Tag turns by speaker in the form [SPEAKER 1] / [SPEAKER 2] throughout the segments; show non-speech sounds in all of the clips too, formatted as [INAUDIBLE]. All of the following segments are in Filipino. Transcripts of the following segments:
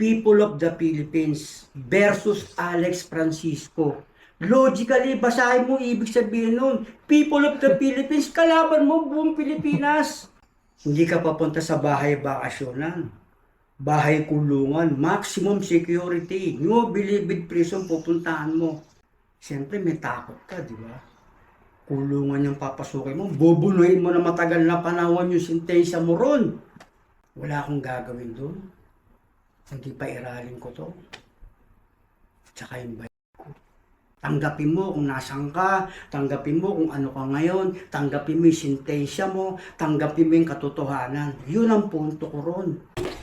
[SPEAKER 1] People of the Philippines versus Alex Francisco. Logically, basahin mo ibig sabihin nun. People of the [LAUGHS] Philippines, kalaban mo buong Pilipinas. [LAUGHS] Hindi ka papunta sa bahay bakasyonan. Bahay kulungan, maximum security. No bilibid prison, pupuntahan mo. Siyempre, may takot ka, di ba? Kulungan yung papasukin mo. Bubunuhin mo na matagal na panahon yung sintensya mo ron. Wala akong gagawin doon. Hindi pa iralin ko to. Tsaka yung ko. Tanggapin mo kung nasan ka, tanggapin mo kung ano ka ngayon, tanggapin mo yung sintensya mo, tanggapin mo yung katotohanan. Yun ang punto ko ron.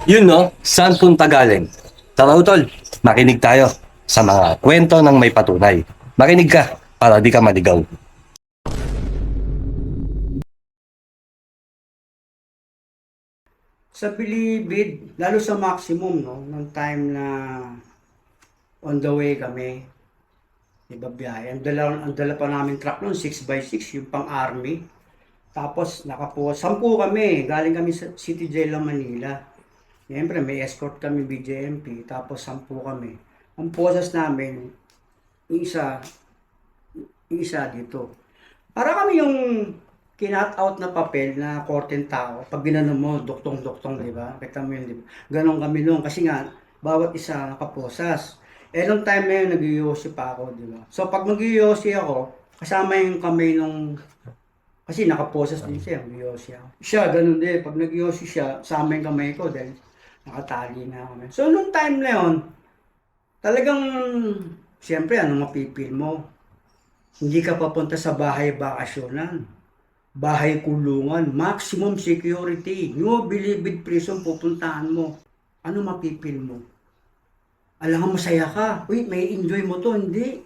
[SPEAKER 2] Yun no, saan punta galing? Tara utol, makinig tayo sa mga kwento ng may patunay. Makinig ka para di ka maligaw.
[SPEAKER 1] Sa Bilibid, lalo sa maximum, no, nung time na on the way kami, iba biyahe. Ang dala, ang dala pa namin truck noon, 6x6, yung pang army. Tapos, nakapo, sampu kami, galing kami sa City Jail ng Manila. Siyempre, may escort kami BJMP, tapos sampu kami. Ang posas namin, isa, isa dito. Para kami yung kinat out na papel na korteng tao. Pag ginano mo, duktong-duktong, di ba? Kita mo yun, di ba? Ganon kami noon. Kasi nga, bawat isa nakaposas. Eh, nung time na yun, nag pa ako, di ba? So, pag mag ako, kasama yung kamay nung... Kasi nakaposas din siya, nag ako. Siya, ganun din. Pag nag siya, sama yung kamay ko dahil nakatali na kami. So, nung time na yun, talagang, siyempre, ano mapipil mo? Hindi ka papunta sa bahay bakasyonan. Bahay kulungan, maximum security. No bilibid prison pupuntahan mo. Ano mapipil mo? Alam mo masaya ka. Uy, may enjoy mo to. Hindi.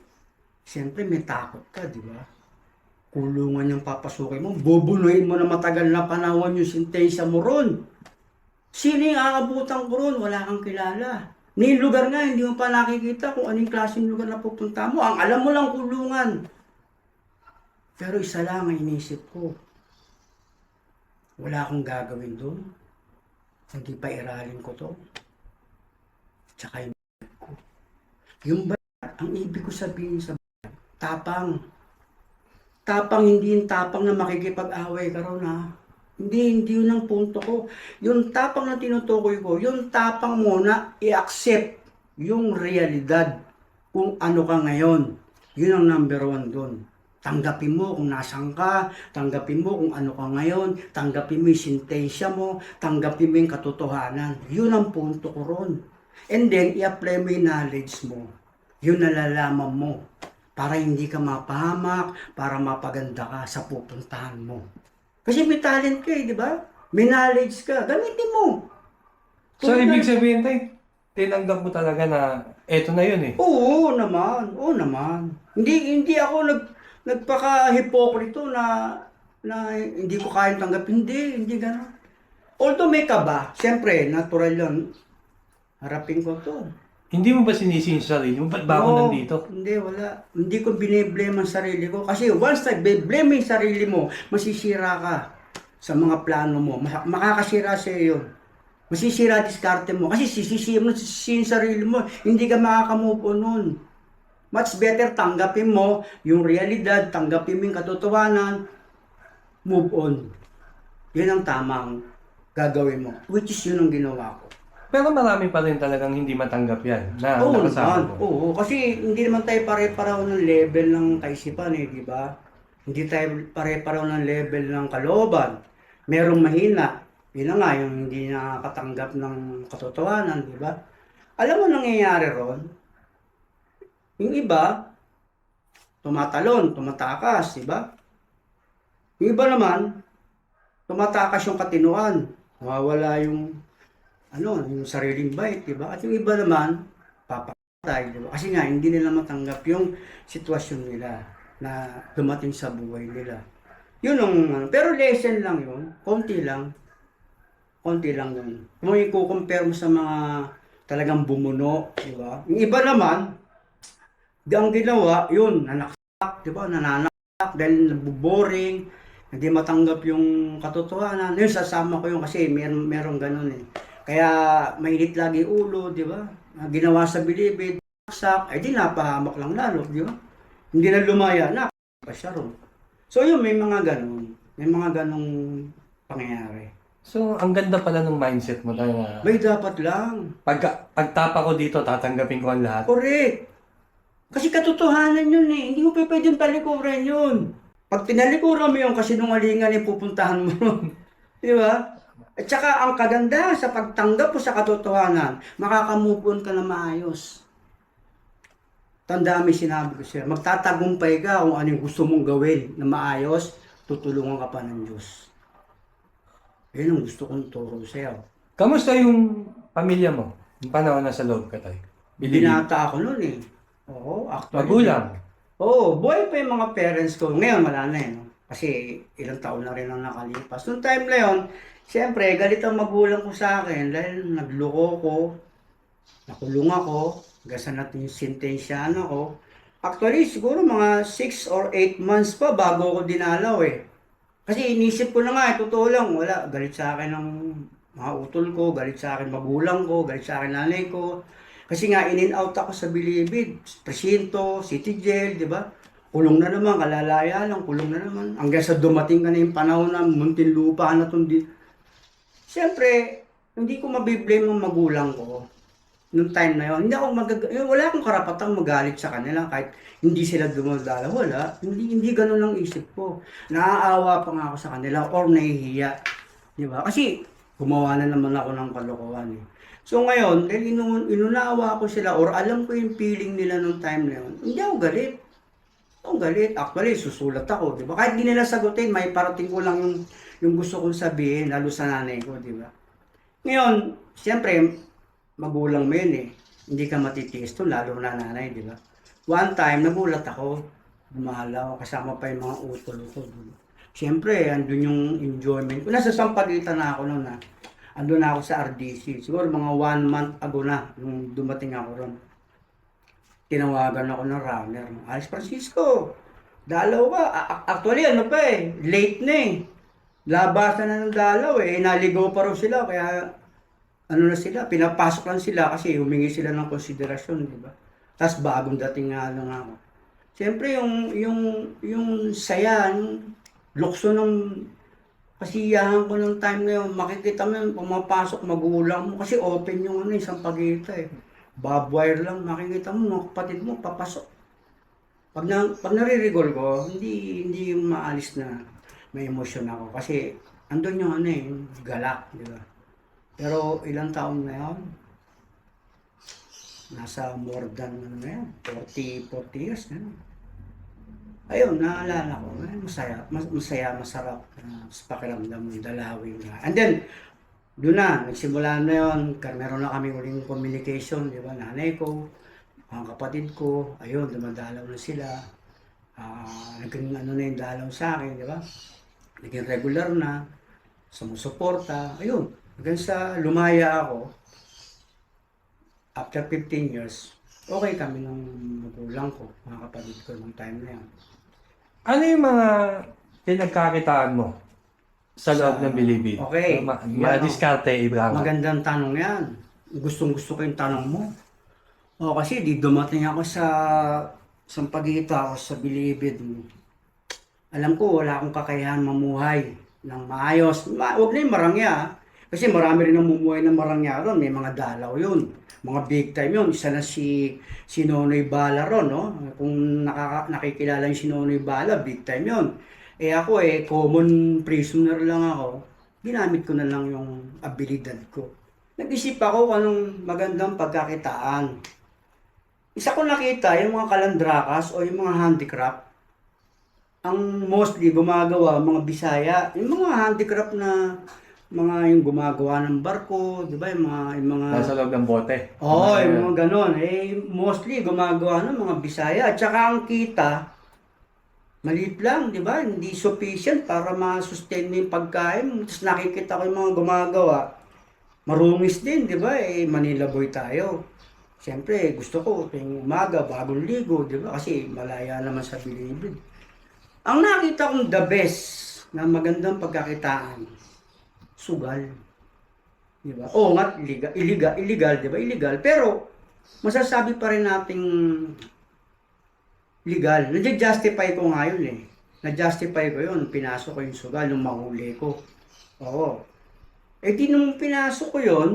[SPEAKER 1] Siyempre may takot ka, di ba? Kulungan yung papasukin mo. Bubunuhin mo na matagal na panahon yung sintensya mo ron. Sino yung aabutan ko ron? Wala kang kilala. Ni lugar nga, hindi mo pa nakikita kung anong klaseng lugar na pupunta mo. Ang alam mo lang kulungan. Pero isa lang ang inisip ko. Wala akong gagawin doon. Hindi pa iralin ko to. Tsaka yung ko. Yung bayad, ang ibig ko sabihin sa bayad, tapang. Tapang, hindi yung tapang na makikipag-away ka ron ha. Hindi, hindi yun ang punto ko. Yung tapang na tinutukoy ko, yung tapang mo na i-accept yung realidad kung ano ka ngayon. Yun ang number one doon. Tanggapin mo kung nasan ka, tanggapin mo kung ano ka ngayon, tanggapin mo yung sintensya mo, tanggapin mo yung katotohanan. Yun ang punto ko ron. And then, i-apply mo yung knowledge mo. Yun nalalaman mo. Para hindi ka mapahamak, para mapaganda ka sa pupuntahan mo. Kasi may talent ka eh, di ba? May knowledge ka. Gamitin mo.
[SPEAKER 2] So,
[SPEAKER 1] Tulad
[SPEAKER 2] ibig sabihin, tay, tinanggap mo talaga na eto na yun eh.
[SPEAKER 1] Oo naman, oo naman. Hindi hindi ako nag nagpaka-hipokrito na na hindi ko kayang tanggapin. Hindi, hindi gano'n. Although may kaba, siyempre, natural yun. Harapin ko to.
[SPEAKER 2] Hindi mo ba sinisihin sa sarili mo? Ba't ba ako
[SPEAKER 1] Oo,
[SPEAKER 2] nandito?
[SPEAKER 1] Hindi, wala. Hindi ko biniblame ang sarili ko. Kasi once nagbe-blame yung sarili mo, masisira ka sa mga plano mo. Makakasira sa iyo yun. Masisira diskarte mo. Kasi sisisihin mo, sisisihin yung sarili mo. Hindi ka makakamove on nun. Much better tanggapin mo yung realidad, tanggapin mo yung katotohanan, move on. Yun ang tamang gagawin mo. Which is yun ang ginawa ko.
[SPEAKER 2] Pero marami pa rin talagang hindi matanggap yan na
[SPEAKER 1] Oo
[SPEAKER 2] nakasama
[SPEAKER 1] naman. Oo, kasi hindi naman tayo pare-pareho ng level ng kaisipan eh, di ba? Hindi tayo pare-pareho ng level ng kalooban. Merong mahina. Yun na nga, yung hindi nakakatanggap ng katotohanan, di ba? Alam mo nangyayari ron? Yung iba, tumatalon, tumatakas, di ba? Yung iba naman, tumatakas yung katinuan. Nawawala yung ano, yung sariling bait, di ba? At yung iba naman, papatay, di ba? Kasi nga, hindi nila matanggap yung sitwasyon nila na dumating sa buhay nila. Yun ang, ano, pero lesson lang yun, konti lang, konti lang yun. Kung i-compare mo sa mga talagang bumuno, di ba? Yung iba naman, ang ginawa, yun, nanaksak, di ba? Nananaksak dahil nabuboring, hindi matanggap yung katotohanan. Yun, sasama ko yun kasi meron, meron ganun eh. Kaya mainit lagi ulo, di ba? Ah, Ginawa sa bilibid, sak, ay di napahamak lang lalo, di ba? Hindi na lumaya na, pa siya ron. So yun, may mga ganun. May mga ganung pangyayari.
[SPEAKER 2] So, ang ganda pala ng mindset mo tayo na
[SPEAKER 1] May dapat lang.
[SPEAKER 2] pagka, pagtapa ko dito, tatanggapin ko ang lahat.
[SPEAKER 1] Correct. Kasi katotohanan yun eh. Hindi mo pa pwedeng talikuran yun. Pag tinalikuran mo yung kasinungalingan eh, pupuntahan mo ron. [LAUGHS] Di ba? At saka ang kaganda sa pagtanggap mo sa katotohanan, makakamove on ka na maayos. Tanda mo yung sinabi ko siya, magtatagumpay ka kung ano yung gusto mong gawin na maayos, tutulungan ka pa ng Diyos. Yun ang gusto kong turo sa'yo.
[SPEAKER 2] Kamusta yung pamilya mo? Yung panahon na sa loob ka tayo?
[SPEAKER 1] Binata ako noon eh. Oo, actually.
[SPEAKER 2] Magulang.
[SPEAKER 1] Oo, buhay pa yung mga parents ko. Ngayon, wala na eh. No? Kasi ilang taon na rin ang nakalipas. Noong time na yun, siyempre, galit ang magulang ko sa akin dahil nagloko ko, nakulong ako, gasan natin yung sentensyahan ako. Actually, siguro mga 6 or 8 months pa bago ako dinalaw eh. Kasi inisip ko na nga, eh, totoo lang, wala. Galit sa akin ng mga utol ko, galit sa akin magulang ko, galit sa akin nanay ko. Kasi nga, in-in-out ako sa bilibid. Presinto, city jail, di ba? Kulong na naman, kalalaya lang, kulong na naman. Hanggang sa dumating ka na yung panahon na muntin lupa na itong di... Siyempre, hindi ko mabiblame ang magulang ko nung time na yun. Hindi ako mag... Wala akong karapatang magalit sa kanila kahit hindi sila dumadala. Wala. Hindi, hindi ganun ang isip ko. Naaawa pa nga ako sa kanila or nahihiya. Di ba? Kasi gumawa na naman ako ng kalokohan eh. So ngayon, dahil inu- inunawa ko sila or alam ko yung feeling nila nung time na yun, hindi ako galit. Ako galit. Actually, susulat ako, di ba? Kahit di nila sagutin, may parating ko lang yung, yung gusto kong sabihin, lalo sa nanay ko, di ba? Ngayon, siyempre, magulang mo yun eh. Hindi ka matitiis to, lalo na nanay, di ba? One time, nagulat ako. Bumala ako, kasama pa yung mga utol ko. Siyempre, andun yung enjoyment ko. Nasa sampagitan na ako noon na. Andun na ako sa RDC. Siguro mga one month ago na, nung dumating ako ron. Tinawagan ako ng runner. Alis Francisco, dalaw ka. Actually, ano pa eh, late na eh. Labasan na ng dalaw eh. Naligaw pa raw sila, kaya ano na sila, pinapasok lang sila kasi humingi sila ng konsiderasyon, di ba? Tapos bagong dating nga lang ako. Siyempre, yung, yung, yung saya, yung lukso ng kasiyahan ko ng time na yun, makikita mo yung pumapasok magulang mo kasi open yung ano, isang pagita eh. Bob wire lang, makikita mo, mga kapatid mo, papasok. Pag, na, pag naririgol ko, hindi, hindi yung maalis na may emosyon ako kasi andun yung ano eh, galak, di ba? Pero ilang taon na yun? Nasa more than ano na yan, 40, 40 years na yun. Ayun, naalala ko, eh, masaya, mas, masaya, masarap uh, sa pakiramdam ng dalawin na. And then, doon na, nagsimula na yun, meron na kami uling communication, di ba, nanay ko, mga kapatid ko, ayun, dumadalaw na sila. Ah, naging ano na yung dalaw sa akin, di ba? Naging regular na, sumusuporta, ayun, hanggang sa lumaya ako, after 15 years, okay kami ng magulang ko, mga kapatid ko nung time na yun.
[SPEAKER 2] Ano yung mga pinagkakitaan mo sa loob
[SPEAKER 1] Sa-
[SPEAKER 2] ng bilibid?
[SPEAKER 1] Okay.
[SPEAKER 2] Ma-
[SPEAKER 1] Yan,
[SPEAKER 2] mga
[SPEAKER 1] oh.
[SPEAKER 2] diskarte, Ibrahim.
[SPEAKER 1] Magandang tanong yan. Gustong gusto ko yung tanong mo. O kasi di dumating ako sa sampagita ako sa bilibid. Alam ko wala akong kakayahan mamuhay ng maayos. Ma huwag na yung marangya. ah. Kasi marami rin namumuhay ng marangya ron. May mga dalaw yun. Mga big time yun. Isa na si, si Nonoy Bala ron. No? Kung nakaka, nakikilala yung si Nonoy Bala, big time yun. Eh ako eh, common prisoner lang ako. Ginamit ko na lang yung abilidad ko. Nag-isip ako kung anong magandang pagkakitaan. Isa ko nakita yung mga kalandrakas o yung mga handicraft. Ang mostly gumagawa, mga Bisaya, yung mga handicraft na mga yung gumagawa ng barko, di ba? Yung mga, yung mga
[SPEAKER 2] Nasa loob ng bote.
[SPEAKER 1] Oo, yung mga ganon. Eh, mostly gumagawa ng mga Bisaya. At saka ang kita, maliit lang, di ba? Hindi sufficient para ma-sustain mo yung pagkain. Tapos nakikita ko yung mga gumagawa, marungis din, di ba? Eh, Manila boy tayo. Siyempre, gusto ko tuwing umaga, bagong ligo, di ba? Kasi malaya naman sa bilibid. Ang nakita kong the best na magandang pagkakitaan, sugal. Di ba? Oo nga, illegal, illegal, illegal, di ba? Illegal. Pero, masasabi pa rin nating legal. Nadya-justify ko nga yun eh. Na-justify ko yun. Pinasok ko yung sugal nung mahuli ko. Oo. Eh di nung pinasok ko yun,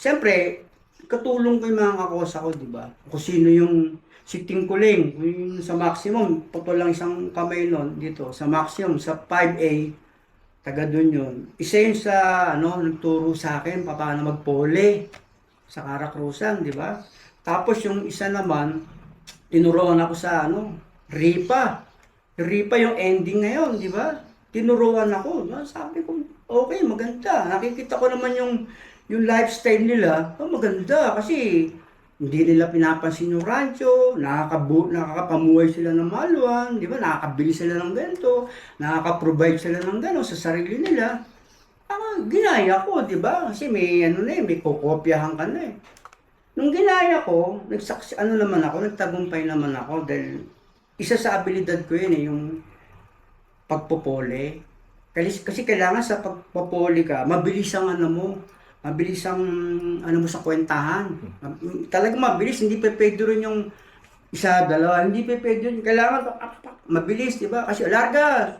[SPEAKER 1] siyempre, katulong ko yung mga kakosa ko, di ba? Kung sino yung si Ting Kuling, yung sa maximum, putol lang isang kamay nun dito, sa maximum, sa 5A, taga doon yun. Isa yun sa, ano, nagturo sa akin, paano magpole sa Karakrusan, di ba? Tapos yung isa naman, tinuruan ako sa, ano, Ripa. Ripa yung ending ngayon, di ba? Tinuruan ako. Sabi ko, okay, maganda. Nakikita ko naman yung yung lifestyle nila, oh, maganda kasi hindi nila pinapansin yung rancho, nakakabu nakakapamuhay sila ng maluwan, di ba? Nakakabili sila ng ganito, nakaka-provide sila ng gano'n sa sarili nila. Ah, ginaya ko, di ba? Kasi may ano na eh, may kokopyahan ka na eh. Nung ginaya ko, nagsaks ano naman ako, nagtagumpay naman ako dahil isa sa abilidad ko yun eh, yung pagpopole. Kasi, kasi kailangan sa pagpopole ka, mabilis ang ano mo, mabilis ang ano mo sa kwentahan. Talaga mabilis, hindi pa pwede rin yung isa, dalawa, hindi pa pwede yun. Kailangan pak, mabilis, di ba? Kasi larga,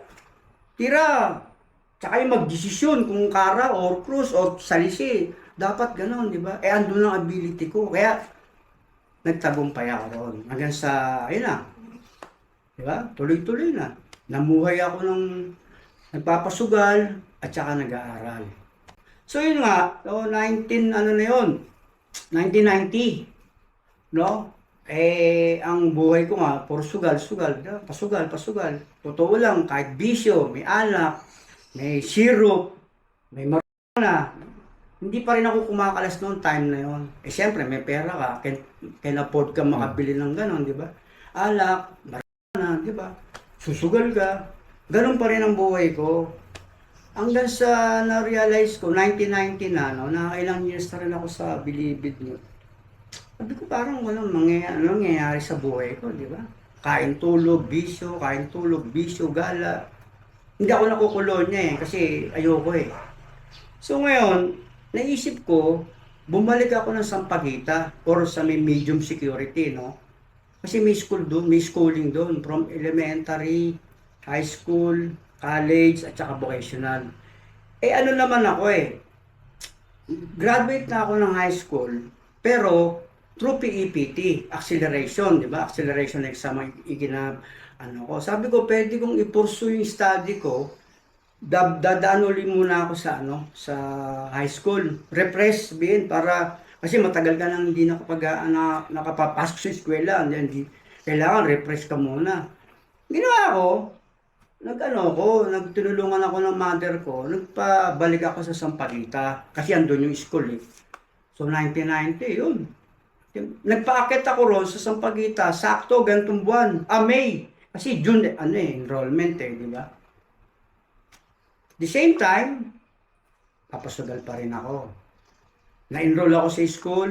[SPEAKER 1] tira, tsaka yung magdesisyon kung kara or cruise or salisi. Dapat ganon, di ba? Eh, andun ang ability ko. Kaya, nagtagumpay ako ron. Hanggang sa, ayun na, di ba? Tuloy-tuloy na. Namuhay ako ng nagpapasugal at saka nag-aaral. So yun nga, no, 19 ano na yun, 1990. No? Eh, ang buhay ko nga, puro sugal, sugal, pasugal, pasugal. Totoo lang, kahit bisyo, may alak, may syrup, may marijuana, hindi pa rin ako kumakalas noon time na yon. Eh siyempre, may pera ka, can, can afford ka makabili ng ganon, di ba? Alak, marijuana, di ba? Susugal ka. Ganon pa rin ang buhay ko. Hanggang sa na-realize ko, 1990 na, no, na ilang years na rin ako sa bilibid mo. Sabi ko parang walang mangyayari, ano nangyayari sa buhay ko, di ba? Kain tulog, bisyo, kain tulog, bisyo, gala. Hindi ako nakukolonya eh, kasi ayoko eh. So ngayon, naisip ko, bumalik ako ng Sampaguita or sa may medium security, no? Kasi may school doon, may schooling doon from elementary, high school, college, at saka vocational. Eh ano naman ako eh, graduate na ako ng high school, pero through PEPT, acceleration, di ba? Acceleration exam ang iginab, ano ko. Sabi ko, pwede kong i-pursue yung study ko, da- dadaan uli muna ako sa ano sa high school repress bin para kasi matagal ka nang hindi nakapag na, nakapapasok sa eskwela and then kailangan repress ka muna ginawa ko nag-ano ko, nagtulungan ako ng mother ko, nagpabalik ako sa Sampaguita kasi andun yung school eh. So 1990, yun. Nagpaakit ako ron sa Sampaguita, sakto, gantong buwan, ah, May. Kasi June, ano eh, enrollment eh, di ba? The same time, papasugal pa rin ako. Na-enroll ako sa school,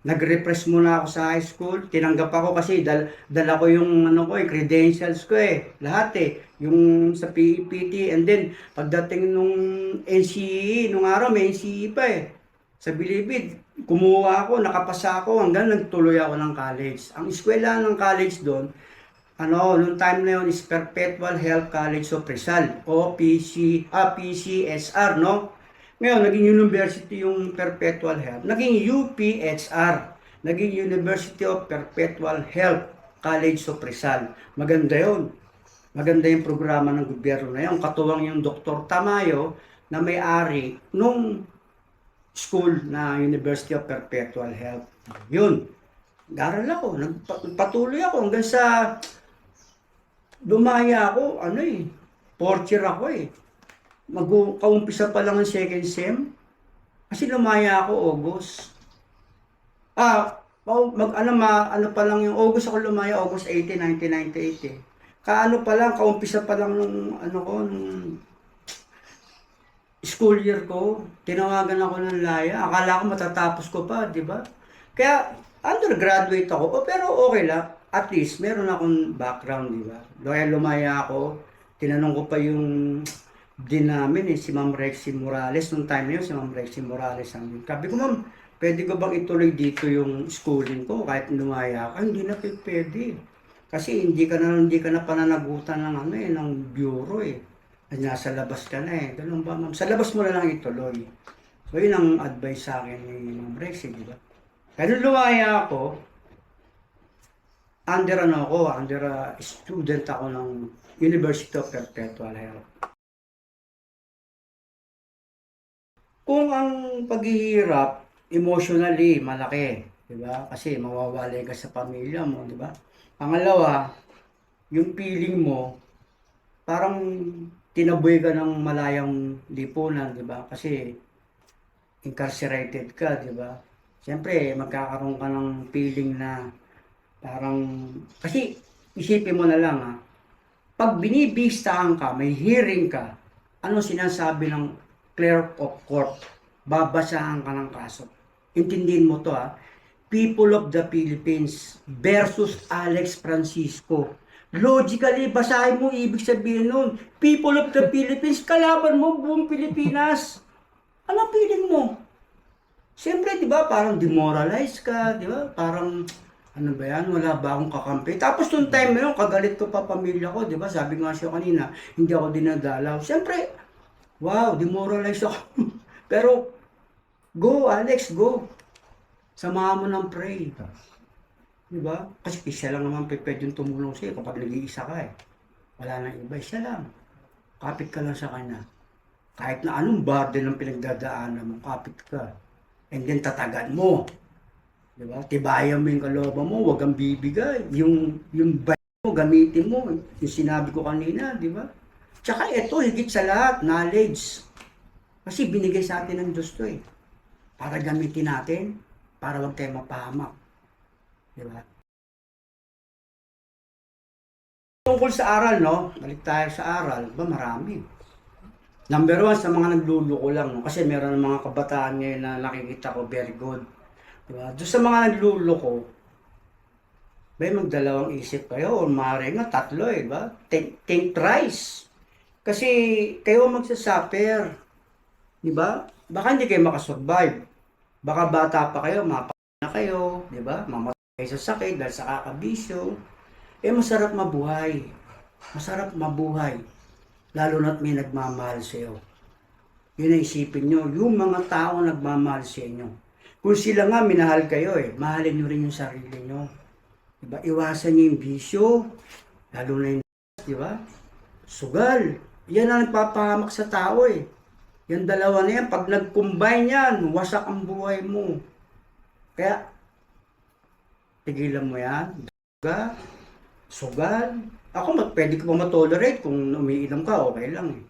[SPEAKER 1] nag-repress muna ako sa high school, tinanggap ako kasi dal dala ko yung ano ko eh, credentials ko eh, lahat eh, yung sa PEPT and then pagdating nung NCE, nung araw may NCE pa eh. Sa Bilibid, kumuha ako, nakapasa ako hanggang nagtuloy ako ng college. Ang eskwela ng college doon, ano, nung time na yun is Perpetual Health College of Rizal o PC, ah, PCSR, no? Ngayon, naging university yung Perpetual Health. Naging UPHR. Naging University of Perpetual Health College of Rizal. Maganda yun. Maganda yung programa ng gobyerno na yun. Katuwang yung Dr. Tamayo na may-ari nung school na University of Perpetual Health. Yun. Garal ako. Nagpa- Nagpatuloy ako hanggang sa lumaya ako, ano eh, year ako eh. Mag kaumpisa pa lang ng second sem. Kasi lumaya ako August. Ah, mag ano ma, ano pa lang yung August ako lumaya, August 18, 1998 eh. Kaano pa lang, kaumpisa pa lang nung ano ko, nung school year ko, tinawagan ako ng laya. Akala ko matatapos ko pa, di ba? Kaya, undergraduate ako, oh, pero okay lang. At least, meron akong background, di ba? Kaya lumaya ako, tinanong ko pa yung din namin eh, si Ma'am Rexy Morales. Nung time na yun, si Ma'am Rexy Morales ang Sabi ko, Ma'am, pwede ko bang ituloy dito yung schooling ko kahit lumaya ka? Hindi na pwede. Kasi hindi ka na hindi ka na pananagutan ng ano eh, ng bureau eh. Nasa labas ka na eh. Ganun ba, ma'am? Sa labas mo na lang ituloy. So, yun ang advice sa akin ni Ma'am Rexy, di ba? Kaya lumaya ako, under ano ako, under a student ako ng University of Perpetual Health. Kung ang paghihirap, emotionally, malaki. Di ba? Kasi mawawalay ka sa pamilya mo, di ba? Pangalawa, yung feeling mo, parang tinaboy ka ng malayang lipunan, di ba? Kasi incarcerated ka, di ba? Siyempre, magkakaroon ka ng feeling na parang, kasi isipin mo na lang ha, pag binibistahan ka, may hearing ka, ano sinasabi ng clerk of court? Babasahan ka ng kaso. Intindihin mo to ha. People of the Philippines versus Alex Francisco. Logically, basahin mo ibig sabihin nun. People of the Philippines, kalaban mo buong Pilipinas. Ano feeling mo? Siyempre, di ba, parang demoralize ka, di ba? Parang, ano ba yan, wala ba akong kakampi? Tapos nung time na yun, kagalit ko pa pamilya ko, di ba? Sabi nga siya kanina, hindi ako dinadalaw. Siyempre, wow, demoralize ako. [LAUGHS] Pero, go, Alex, go. Samahan mo ng pray. Di ba? Kasi isa lang naman pwede yung tumulong sa'yo kapag nag-iisa ka eh. Wala nang iba, isa lang. Kapit ka lang sa kanya. Kahit na anong burden ang pinagdadaanan mo, kapit ka. And then tatagan mo. Di ba? Tibayan mo yung kalooban mo, huwag kang bibigay. Yung, yung bay mo, gamitin mo. Yung sinabi ko kanina, di ba? Tsaka ito, higit sa lahat, knowledge. Kasi binigay sa atin ng Diyos to eh. Para gamitin natin, para huwag tayo mapahamak. Di ba? Tungkol sa aral, no? Balik tayo sa aral, ba marami. Number one, sa mga nagluluko lang, no? Kasi meron ng mga kabataan ngayon na nakikita ko very good. Di ba? Doon sa mga nagluluko, may magdalawang isip kayo o maaari nga tatlo eh, ba? Think, think thrice. Kasi kayo magsasuffer. Di ba? Baka hindi kayo makasurvive. Baka bata pa kayo, mapa na kayo, di ba? Mamatay kayo sa sakit dahil sa kakabisyo. Eh masarap mabuhay. Masarap mabuhay. Lalo na't may nagmamahal sa iyo. Yun ang isipin nyo, yung mga tao nagmamahal sa inyo. Kung sila nga minahal kayo eh, mahalin nyo rin yung sarili nyo. Diba? Iwasan nyo yung bisyo, lalo na yung di ba? Sugal. Yan ang nagpapahamak sa tao eh. Yung dalawa na yan, pag nag-combine yan, wasak ang buhay mo. Kaya, tigilan mo yan. Duga, sugal. Ako, pwede ko pa matolerate kung umiinom ka, okay lang eh.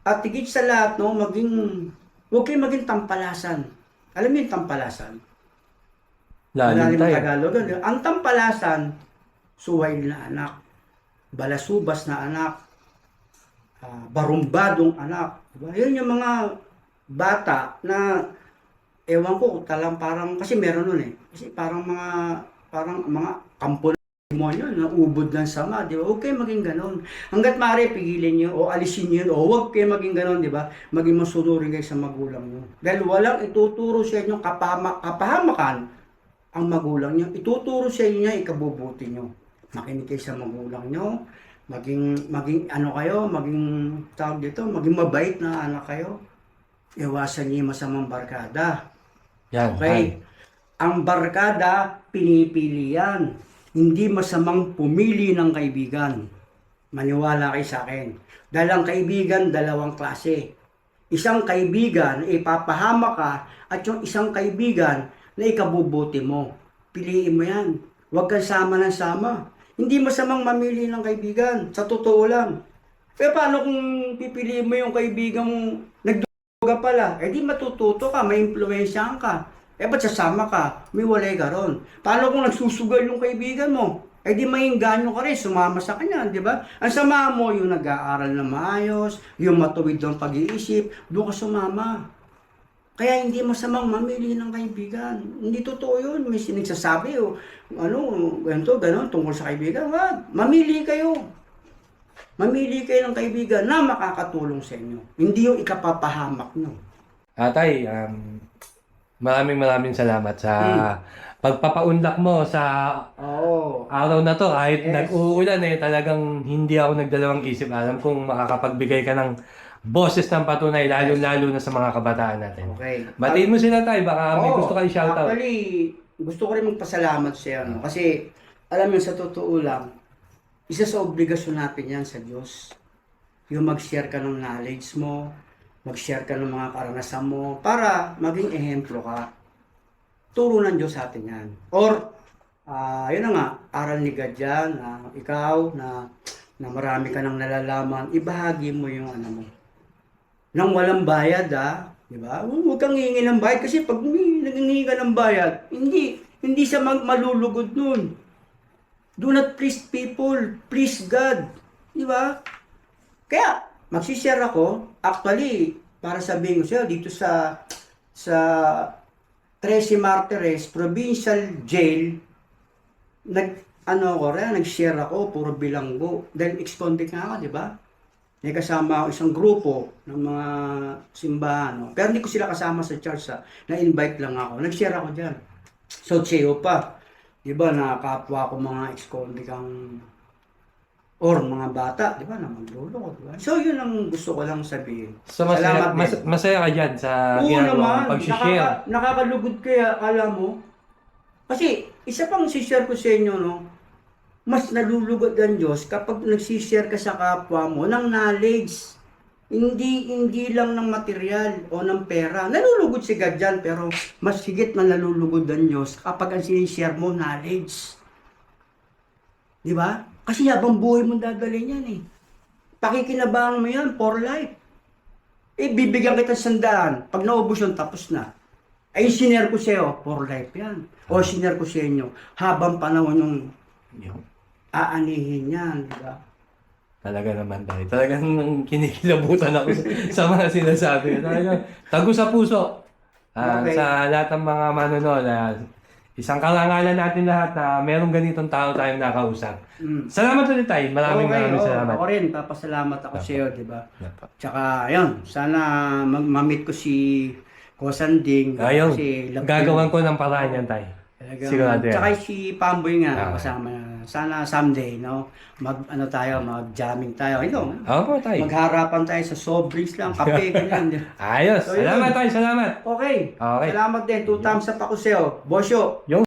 [SPEAKER 1] At tigit sa lahat, no, maging, huwag kayong maging tampalasan. Alam mo yung tampalasan?
[SPEAKER 2] Lalim tayo.
[SPEAKER 1] Tagalog. ano? Ang tampalasan, suway na anak, balasubas na anak, ah, barumbadong anak. Diba? Yun yung mga bata na, ewan ko, talang parang, kasi meron nun eh. Kasi parang mga, parang mga kampo ng demonyo na ubod ng sama, di ba? Huwag kayo maging ganon. Hanggat maaari, pigilin nyo o alisin nyo yun, o huwag kayo maging ganon, di ba? Maging masunurin kayo sa magulang nyo. Dahil walang ituturo sa inyo kapama, kapahamakan ang magulang nyo. Ituturo sa inyo ikabubuti nyo. Makinig kayo sa magulang nyo, maging, maging ano kayo, maging tawag dito, maging mabait na anak kayo. Iwasan niyo yung masamang barkada.
[SPEAKER 2] Yan.
[SPEAKER 1] Okay? Ang barkada, pinipili yan. Hindi masamang pumili ng kaibigan. Maniwala kayo sa akin. Dahil ang kaibigan, dalawang klase. Isang kaibigan ipapahama ka at yung isang kaibigan na ikabubuti mo. Piliin mo yan. Huwag kang sama ng sama. Hindi masamang mamili ng kaibigan. Sa totoo lang. Pero paano kung pipiliin mo yung kaibigan mong nagduga pala? Eh di matututo ka, may impluensyahan ka. Eh ba't sasama ka? May walay ka ron. Paano kung nagsusugal yung kaibigan mo? Eh di maingganyo ka rin, sumama sa kanya, di ba? Ang sama mo, yung nag-aaral na maayos, yung matuwid ng pag-iisip, doon ka sumama. Kaya hindi masamang mamili ng kaibigan. Hindi totoo yun. May sinigsasabi, o, ano, ganito, gano'n, tungkol sa kaibigan. Wag, mamili kayo. Mamili kayo ng kaibigan na makakatulong sa inyo. Hindi yung ikapapahamak nyo.
[SPEAKER 2] Atay, um, maraming maraming salamat sa
[SPEAKER 1] Hmm.
[SPEAKER 2] pagpapaunlak mo sa
[SPEAKER 1] Oo.
[SPEAKER 2] araw na to. Kahit
[SPEAKER 1] Yes.
[SPEAKER 2] nag-uulan eh, talagang hindi ako nagdalawang isip. Alam kong makakapagbigay ka ng boses ng patunay, lalo-lalo na sa mga kabataan natin.
[SPEAKER 1] Okay.
[SPEAKER 2] Batiin mo sila tayo, baka may
[SPEAKER 1] Oo,
[SPEAKER 2] gusto kayo shoutout.
[SPEAKER 1] Actually, gusto ko rin magpasalamat sa iyo. No? Kasi, alam mo, sa totoo lang, isa sa obligasyon natin yan sa Diyos. Yung mag-share ka ng knowledge mo, mag-share ka ng mga karanasan mo, para maging ehemplo ka. Turo ng Diyos sa atin yan. Or, ah yun na nga, aral ni God yan, na ikaw, na, na marami ka nang nalalaman, ibahagi mo yung ano mo. Nang walang bayad, ah, Di ba? Huwag kang hihingi ng bayad kasi pag may naghingi ka ng bayad, hindi, hindi siya mag malulugod nun. Do not please people, please God. Di ba? Kaya, magsishare ako, actually, para sabihin ko sa'yo, dito sa, sa Tracy Martires Provincial Jail, nag, ano ako rin, nag-share ako, puro bilanggo. Dahil ex-convict nga ako, di ba? May kasama ako isang grupo ng mga simbahan. No? Pero hindi ko sila kasama sa church. Ha? Na-invite lang ako. Nag-share ako dyan. So, Cheo pa. Di ba, nakakapwa ko mga ex-convict ang or mga bata, di ba, na magluloko, di ba? So, yun ang gusto ko lang sabihin.
[SPEAKER 2] So masaya,
[SPEAKER 1] Salamat din.
[SPEAKER 2] mas, masaya ka dyan sa
[SPEAKER 1] Oo
[SPEAKER 2] ginagawa
[SPEAKER 1] naman,
[SPEAKER 2] mong pag-share.
[SPEAKER 1] nakaka, nakakalugod kaya, kala mo. Kasi, isa pang share ko sa inyo, no, mas nalulugod ang Diyos kapag nagsishare ka sa kapwa mo ng knowledge. Hindi, hindi lang ng material o ng pera. Nalulugod si God dyan, pero mas higit na nalulugod ang Diyos kapag ang sinishare mo, knowledge. Di ba? Kasi habang buhay mo dadalhin yan eh. Pakikinabangan mo yan for life. Eh, bibigyan kita sandaan. Pag naubos yun, tapos na. Ay, sinare ko sa'yo, for life yan. O sinare ko sa inyo, habang panahon yung
[SPEAKER 2] Yun.
[SPEAKER 1] aanihin yan, di ba?
[SPEAKER 2] Talaga naman tayo. Talagang kinikilabutan ako sa, sa mga sinasabi. Talagang tago sa puso. Ah,
[SPEAKER 1] Okay.
[SPEAKER 2] Sa lahat ng mga manonood. ah, isang karangalan natin lahat na merong ganitong tao tayong nakausap.
[SPEAKER 1] Mm.
[SPEAKER 2] Salamat ulit tayo. Maraming
[SPEAKER 1] Okay,
[SPEAKER 2] maraming
[SPEAKER 1] oo,
[SPEAKER 2] salamat.
[SPEAKER 1] Ako rin, papasalamat ako sa iyo, di ba? Tsaka, yun, sana ma-meet ko si Kosanding.
[SPEAKER 2] Ayun,
[SPEAKER 1] Kasi
[SPEAKER 2] gagawan ko ng paraan yan tayo.
[SPEAKER 1] Talagang,
[SPEAKER 2] Sigurado yan.
[SPEAKER 1] Tsaka si Pamboy nga,
[SPEAKER 2] Ah.
[SPEAKER 1] kasama na. Sana someday, no? Mag, ano tayo, mag-jamming tayo. Ito,
[SPEAKER 2] Opo tayo.
[SPEAKER 1] magharapan tayo sa soft drinks lang, kape, [LAUGHS] ganyan.
[SPEAKER 2] Ayos.
[SPEAKER 1] So, yun.
[SPEAKER 2] Salamat tayo. Salamat.
[SPEAKER 1] Okay.
[SPEAKER 2] Okay.
[SPEAKER 1] Salamat din. Two thumbs up ako sa'yo. Bosyo.
[SPEAKER 2] Yung